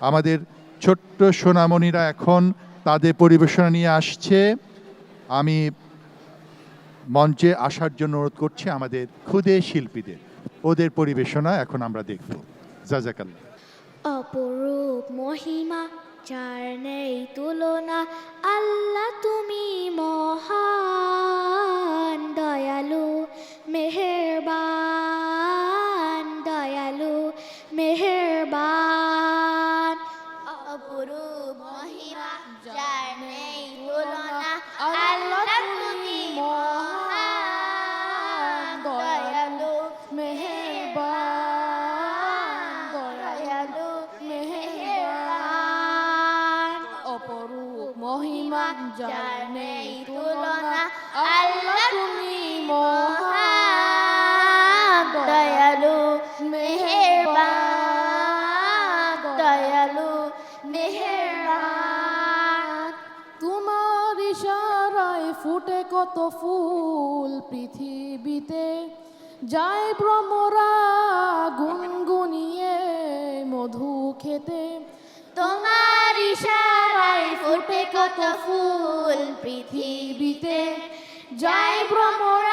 আমাদের ছোট্ট সোনামণিরা এখন তাদের পরিবেশনা নিয়ে আসছে। আমি মঞ্চে আসার জন্য অনুরোধ করছি আমাদের ক্ষুদে শিল্পীদের। ওদের পরিবেশনা এখন আমরা দেখব। জাজাকাল্লাহ। অপরূপ মহিমা, যার নেই তুলনা মেহেরবান অপরূপ মহিমা যার নেই তুলনা আল্লাহ তুমি মহান। দয়ালু মেহেরবান। দয়ালু মেহেরবান। অপরূপ মহিমা যার নেই তুলনা ফুটে কত ফুল পৃথিবীতে। যায় ভ্রমরা গুনগুনিয়ে মধু খেতে। তোমার ইশারায় ফুটে কত ফুল পৃথিবীতে। যায় ভ্রমরা